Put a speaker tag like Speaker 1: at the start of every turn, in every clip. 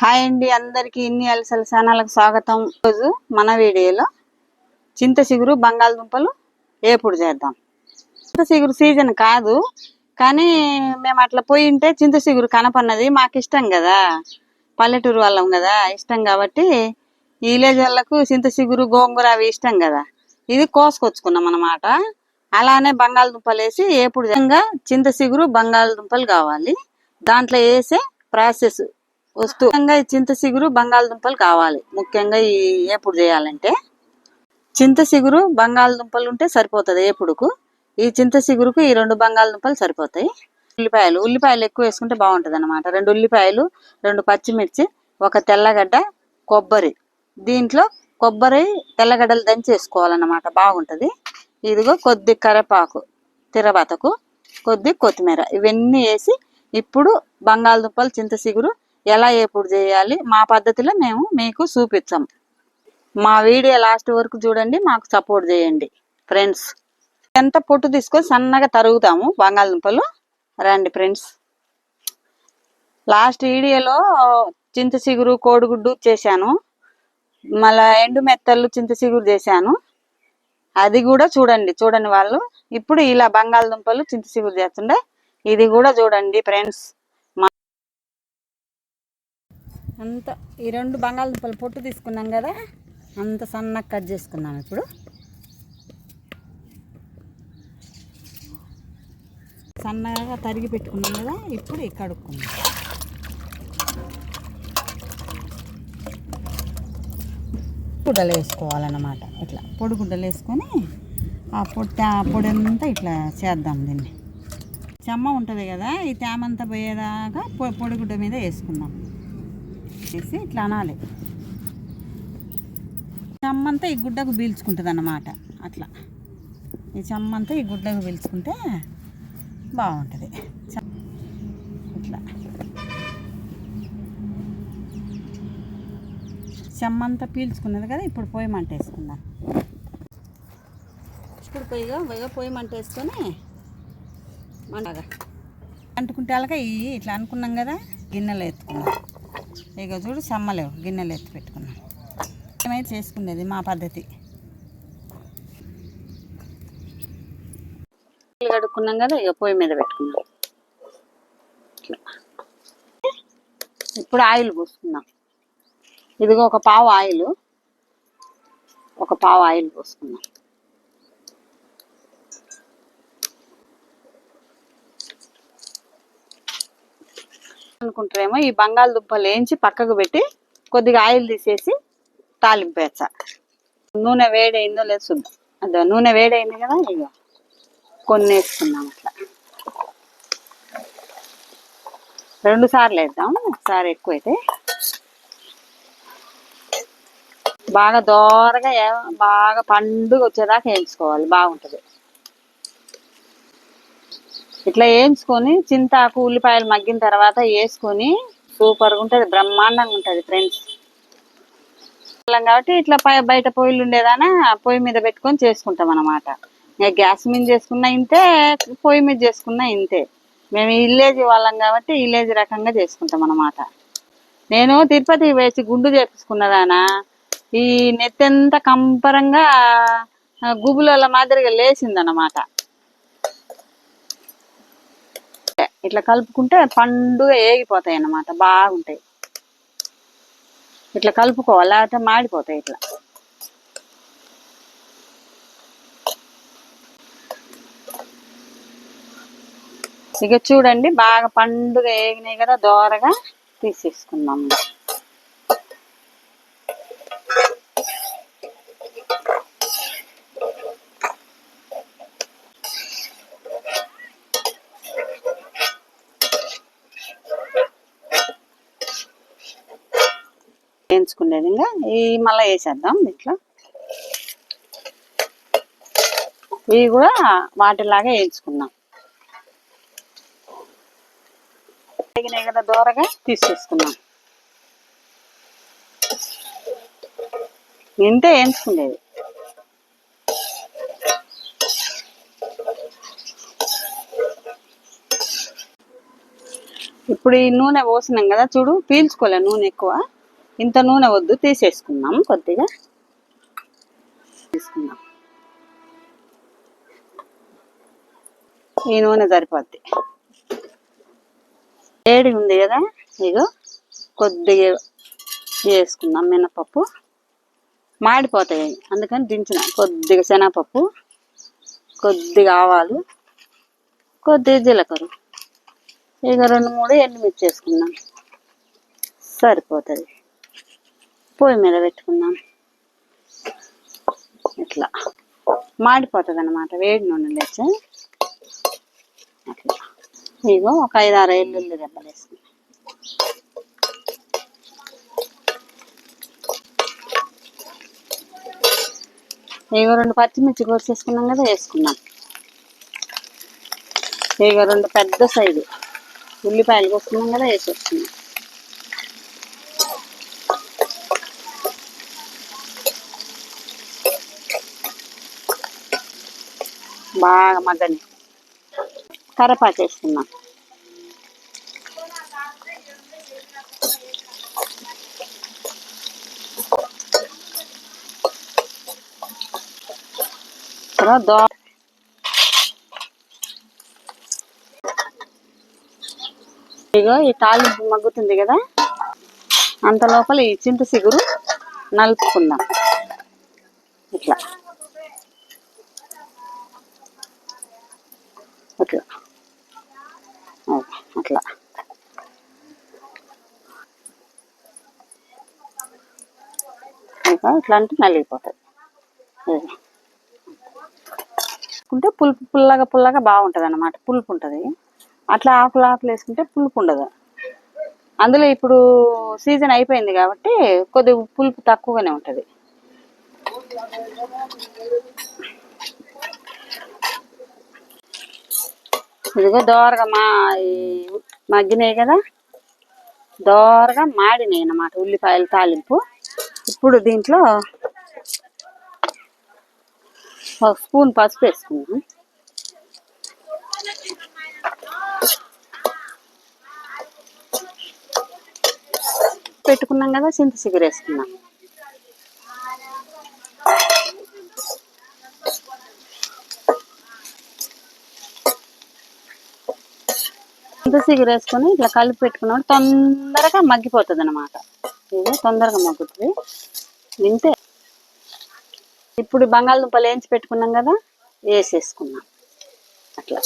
Speaker 1: Hi అండి అందరికీ ఇన్ని అలసల ఛానల్కి స్వాగతం. రోజు మన వీడియోలో చింత చిగురు బంగాళదుంపలు ఏపుడు చేద్దాం. చింత చిగురు సీజన్ కాదు కానీ మేము అట్లా పోయి ఉంటే చింత చిగురు కనపన్నది మాకు ఇష్టం కదా. పల్లెటూరు వాళ్ళం కదా ఇష్టం కాబట్టి ఈ విలేజ్ వాళ్ళకు చింత చిగురు గోంగూర అవి ఇష్టం కదా. ఇది కోసుకొచ్చుకున్నాం అన్నమాట. అలానే బంగాళదుంపలు వేసి ఏపుడు చింత చిగురు బంగాళదుంపలు కావాలి. దాంట్లో వేసే ప్రాసెస్ వస్తువు ఈ చింత సిగురు బంగాళదుంపలు కావాలి. ముఖ్యంగా ఈ ఏపుడు చేయాలంటే చింత సిగురు బంగాళదుంపలు ఉంటే సరిపోతుంది ఏపుడుకు ఈ చింత సిగురుకు ఈ రెండు బంగాళదుంపలు సరిపోతాయి. ఉల్లిపాయలు ఉల్లిపాయలు ఎక్కువ వేసుకుంటే బాగుంటది అనమాట రెండు ఉల్లిపాయలు రెండు పచ్చిమిర్చి ఒక తెల్లగడ్డ కొబ్బరి. దీంట్లో కొబ్బరి తెల్లగడ్డలు దంచి వేసుకోవాలన్నమాట. బాగుంటది. ఇదిగో కొద్ది కరివేపాకు తిరబతకు కొద్ది కొత్తిమీర. ఇవన్నీ వేసి ఇప్పుడు బంగాళదుంపలు చింతసిగురు ఎలా ఎప్పుడు చేయాలి? మా పద్ధతిలో మేము మీకు చూపిస్తాం. మా వీడియో లాస్ట్ వరకు చూడండి మాకు సపోర్ట్ చేయండి. ఫ్రెండ్స్ ఎంత పొట్టు తీసుకొని సన్నగా తరుగుతాము బంగాళదుంపలు? రండి ఫ్రెండ్స్. లాస్ట్ వీడియోలో చింత చిగురు కోడిగుడ్డు చేశాను. మళ్ళా ఎండు మెత్తలు చింత చిగురు చేశాను. అది కూడా చూడండి చూడండి వాళ్ళు. ఇప్పుడు ఇలా బంగాళదుంపలు చింత చిగురు చేస్తుండే. ఇది కూడా చూడండి ఫ్రెండ్స్. అంత ఈ రెండు బంగాళదుంపలు పొట్టు తీసుకున్నాం కదా అంత సన్నగా కట్ చేసుకున్నాం ఇప్పుడు. సన్నగా తరిగి పెట్టుకున్నాం కదా ఇప్పుడు ఇక్కడ గుడ్డలు వేసుకోవాలన్నమాట ఇట్లా పొడి గుడ్డలు వేసుకొని ఆ పొట్టి ఆ పొడి అంతా ఇట్లా చేద్దాం దీన్ని. చెమ్మ ఉంటుంది కదా ఈ తేమంతా పోయేదాకా పొ- పొడిగుడ్డ మీద వేసుకుందాం. పెట్టేసి ఇట్లా అనాలి. చెమ్మంతా ఈ గుడ్డకు పీల్చుకుంటుంది అన్నమాట అట్లా. ఈ చెమ్మంతా ఈ గుడ్డకు పీల్చుకుంటే బాగుంటుంది. ఇట్లా. చెమ్మంతా పీల్చుకున్నది కదా ఇప్పుడు పొయ్యి మంట వేసుకుందాం. ఇప్పుడు పొయ్యిగా పొయ్యిగా పొయ్యి మంట వేసుకొని మంటగా అంటుకుంటే అలాగా ఇట్లా అనుకున్నాం కదా గిన్నెలు ఎత్తుకున్నాం ఇక చూడు సమ్మలేవు గిన్నెలు ఎత్తి పెట్టుకున్నాం. ఏమైతే చేసుకునేది మా పద్ధతి. కడుక్కున్నాం కదా ఇక పొయ్యి మీద పెట్టుకున్నాం. ఇప్పుడు ఆయిల్ పోసుకుందాం. ఇదిగో ఒక పావు ఆయిల్. ఒక పావు ఆయిల్ పోసుకుందాం. అనుకుంటారేమో ఈ బంగాళదుంపలు వేయించి పక్కకు పెట్టి కొద్దిగా ఆయిల్ తీసేసి తాలింపేచ్చ నూనె వేడైందో లేదు చూద్దాం. అదే నూనె వేడైంది కదా ఇక కొన్ని వేసుకుందాం అట్లా. రెండు సార్లు వేద్దాం ఒకసారి ఎక్కువైతే. బాగా దోరగా బాగా పండుగ వచ్చేదాకా వేయించుకోవాలి బాగుంటుంది. ఇట్లా వేయించుకొని చింతాకు ఉల్లిపాయలు మగ్గిన తర్వాత వేసుకొని సూపర్గా ఉంటుంది బ్రహ్మాండంగా ఉంటుంది ఫ్రెండ్స్ కాబట్టి ఇట్లా పై- బయట పొయ్యిలు ఉండేదానా పొయ్యి మీద పెట్టుకొని చేసుకుంటాం అన్నమాట. ఇక గ్యాస్ మీద చేసుకున్నా ఇంతే పొయ్యి మీద చేసుకున్నా ఇంతే. మేము విలేజ్ వాళ్ళం కాబట్టి విలేజ్ రకంగా చేసుకుంటాం అన్నమాట. నేను తిరుపతి వేసి గుండు చేపించుకున్నదానా ఈ నెత్తంతా కంపరంగా ఆ, మాదిరిగా మాదిరిగా లేచిందన్నమాట. ఇట్లా కలుపుకుంటే పండుగ ఏగిపోతాయి అన్నమాట బాగుంటాయి. ఇట్లా కలుపుకోవాలి లేకపోతే మాడిపోతాయి ఇట్లా. ఇక చూడండి బాగా పండుగ ఏగినాయి కదా దోరగా తీసేసుకుందాం. వేయించుకునేది ఇంకా ఈ మళ్ళీ వేసేద్దాం ఇట్లా. ఇవి కూడా వాటిలాగా వేయించుకుందాం తగినాయి కదా దూరగా తీసేసుకున్నాం. ఇంతే వేయించుకునేది. ఇప్పుడు ఈ నూనె పోసినాం కదా చూడు పీల్చుకోలే నూనె ఎక్కువ. ఇంత నూనె వద్దు తీసేసుకుందాం కొద్దిగా. తీసుకుందాం. ఈ నూనె సరిపోద్ది. వేడి ఉంది కదా ఇగో కొద్దిగా వేసుకుందాం మినపప్పు. మాడిపోతాయి అందుకని దించిన. కొద్దిగా శనగపప్పు కొద్దిగా ఆవాలు కొద్దిగా జీలకర్ర. ఇక రెండు మూడు ఎండుమిర్చి వేసుకుందాం. సరిపోతుంది. పొయ్యి మీద పెట్టుకుందాం. ఇట్లా. మాడిపోతుంది అనమాట వేడి నూనె లేచి అట్లా. ఇగో ఒక ఐదు ఆరు ఎల్లుల్లి దెబ్బలు వేసుకుందాం ఇగో రెండు పచ్చిమిర్చి కోసేసుకున్నాం కదా వేసుకున్నాం. ఇక రెండు పెద్ద సైజు. ఉల్లిపాయలు కోసుకున్నాం కదా వేసేసుకున్నాం. బాగా మగ్గని కరపాకు వేసుకున్నాం తర్వాత దో. ఇగో ఈ తాలింపు మగ్గుతుంది కదా? అంత లోపల ఈ చింత సిగురు నలుపుకుందాం ఇట్లా అట్లా ఓ, అట్లా. ఇంకా ఇట్లా అంటే నలిగిపోతుంది వేసుకుంటే పులుపు పుల్లగా పుల్లగా బాగుంటుంది అన్నమాట పులుపు ఉంటుంది అట్లా ఆకులు ఆకులు వేసుకుంటే పులుపు ఉండదు అందులో ఇప్పుడు సీజన్ అయిపోయింది కాబట్టి కొద్దిగా పులుపు తక్కువగానే ఉంటుంది. ఇదిగో దోరగా మా ఈ మగ్గినాయి కదా. దోరగా మాడినాయి అన్నమాట ఉల్లిపాయల తాలింపు. ఇప్పుడు దీంట్లో ఒక స్పూన్ పసుపు వేసుకున్నాం పెట్టుకున్నాం కదా చింత చిగురు వేసుకున్నాం చింత వేసుకొని ఇట్లా కలిపి పెట్టుకున్నాడు తొందరగా మగ్గిపోతుంది అనమాట ఇది తొందరగా మగ్గుతుంది. వింతే ఇప్పుడు బంగాళదుంపలు వేయించి పెట్టుకున్నాం కదా వేసేసుకున్నాం. అట్లా.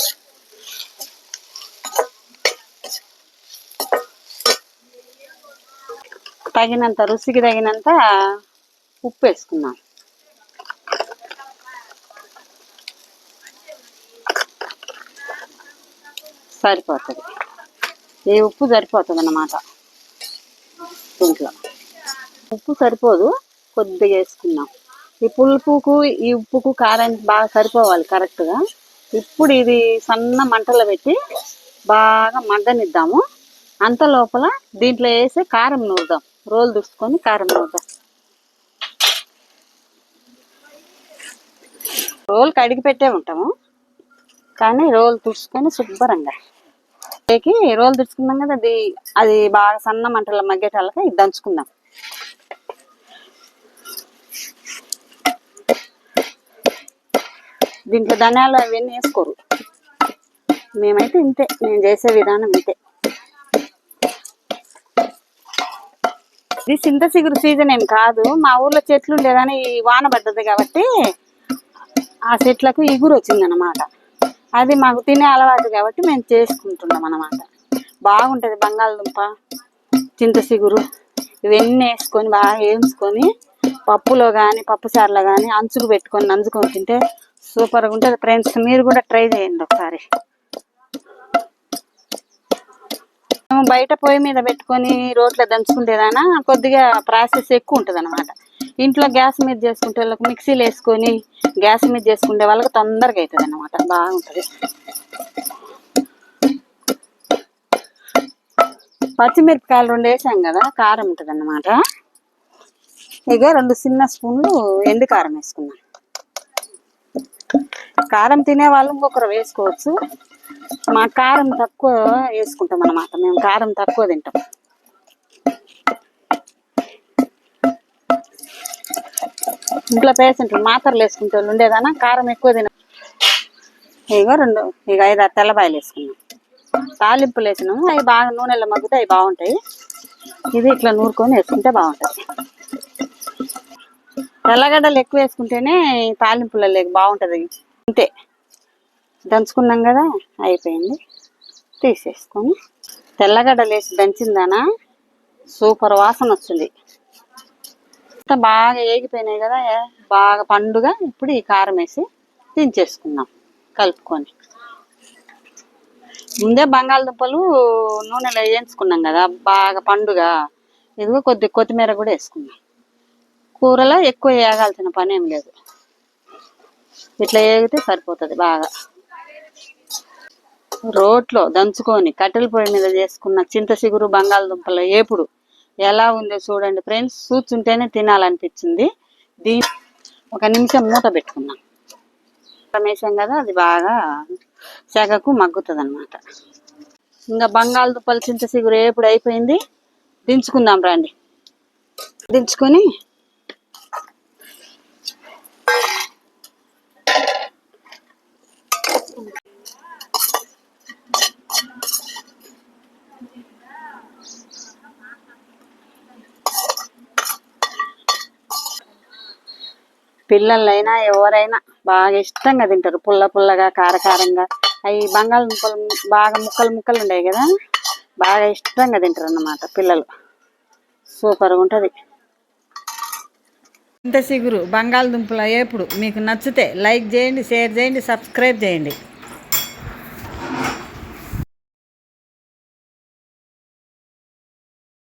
Speaker 1: తగినంత రుచికి తగినంత ఉప్పు వేసుకున్నాం. సరిపోతుంది. ఈ ఉప్పు సరిపోతుంది అన్నమాట దీంట్లో. ఉప్పు సరిపోదు కొద్దిగా వేసుకున్నాం ఈ పులుపుకు ఈ ఉప్పుకు కారానికి బాగా సరిపోవాలి కరెక్ట్గా. ఇప్పుడు ఇది సన్న మంటలో పెట్టి బాగా మగ్గనిద్దాము. అంత లోపల దీంట్లో వేసి కారం నూరుదాం. రోలు దుడుచుకొని కారం నూరుదాం. రోల్ కడిగి పెట్టే ఉంటాము. కానీ రోలు తుడుచుకొని శుభ్రంగా కి రోల్ తుడుచుకున్నాం కదా అది అది బాగా సన్న మంటలో మగ్గేటాలక ఇది దంచుకుందాం దీంట్లో ధనియాలు అవన్నీ వేసుకోరు. మేమైతే ఇంతే నేను చేసే విధానం ఇంతే. ఇది చింత చిగురు సీజన్ ఏం కాదు మా ఊర్లో చెట్లు ఉండేదని వాన పడ్డది కాబట్టి ఆ చెట్లకు ఇగురు వచ్చిందనమాట అది మాకు తినే అలవాటు కాబట్టి మేము చేసుకుంటున్నాం అన్నమాట. బాగుంటుంది బంగాళదుంప చింత చిగురు ఇవన్నీ వేసుకొని బాగా వేయించుకొని పప్పులో కానీ పప్పు చారులో కానీ అంచుకు పెట్టుకొని నంచుకొని తింటే సూపర్గా ఉంటుంది ఫ్రెండ్స్. మీరు కూడా ట్రై చేయండి ఒకసారి. మేము బయట పొయ్యి మీద పెట్టుకొని రోట్లో దంచుకుంటేదైనా కొద్దిగా ప్రాసెస్ ఎక్కువ ఉంటుంది అనమాట ఇంట్లో గ్యాస్ మీద చేసుకుంటే వాళ్ళకి మిక్సీలు వేసుకొని గ్యాస్ మీద చేసుకుంటే వాళ్ళకి తొందరగా అవుతుంది అనమాట బాగుంటుంది. పచ్చిమిరపకాయలు రెండు వేసాం కదా కారం ఉంటుంది అనమాట ఇక రెండు చిన్న స్పూన్లు ఎండు కారం వేసుకున్నాం కారం తినే వాళ్ళు ఇంకొకరు వేసుకోవచ్చు. మా కారం తక్కువ వేసుకుంటాం అన్నమాట. మేము కారం తక్కువ తింటాం. ఇంట్లో పేషెంట్లు మాత్రలు వేసుకుంటే వాళ్ళు ఉండేదానా? కారం ఎక్కువ తిన ఇగో రెండు ఇక ఐదు తెల్లబాయలు వేసుకున్నాం. తాలింపులు వేసినాము. అవి బాగా నూనెలో మగ్గితే అవి బాగుంటాయి. ఇది ఇట్లా నూరుకొని వేసుకుంటే బాగుంటుంది. తెల్లగడ్డలు ఎక్కువ వేసుకుంటేనే తాలింపులలో బాగుంటుంది. అంతే. దంచుకున్నాం కదా అయిపోయింది. తీసేసుకొని తెల్లగడ్డలు వేసి దంచిందానా? సూపర్ వాసన వస్తుంది. అంతా బాగా ఏగిపోయినాయి కదా బాగా పండుగ. ఇప్పుడు ఈ కారం వేసి దించేసుకుందాం కలుపుకొని. ముందే బంగాళదుంపలు నూనెలో వేయించుకున్నాం కదా బాగా పండుగ. ఇదిగో కొద్ది కొత్తిమీర కూడా వేసుకున్నాం కూరలో ఎక్కువ వేగాల్సిన పని ఏం లేదు. ఇట్లా వేగితే సరిపోతుంది బాగా. రోట్లో దంచుకొని కట్టెల పొయ్యి మీద చేసుకున్న చింత చిగురు బంగాళదుంపల ఏపుడు ఎలా ఉందో చూడండి ఫ్రెండ్స్. చూస్తుంటేనే తినాలనిపించింది. దీని ఒక నిమిషం మూత పెట్టుకున్నాం. వేసాం కదా అది బాగా సెగకు మగ్గుతుంది అనమాట ఇంకా బంగాళదుంపల చింత చిగురు ఎప్పుడు అయిపోయింది? దించుకుందాం రండి. దించుకొని పిల్లలైనా ఎవరైనా బాగా ఇష్టంగా తింటారు. పుల్ల పుల్లగా కారకారంగా. అవి బంగాళదుంపలు బాగా ముక్కలు ముక్కలు ఉండేవి కదా? బాగా ఇష్టంగా తింటారు అన్నమాట పిల్లలు. సూపర్గా ఉంటుంది. ఇంత సిగురు. బంగాళదుంపల అయ్యేప్పుడు మీకు నచ్చితే లైక్ చేయండి షేర్ చేయండి సబ్స్క్రైబ్ చేయండి.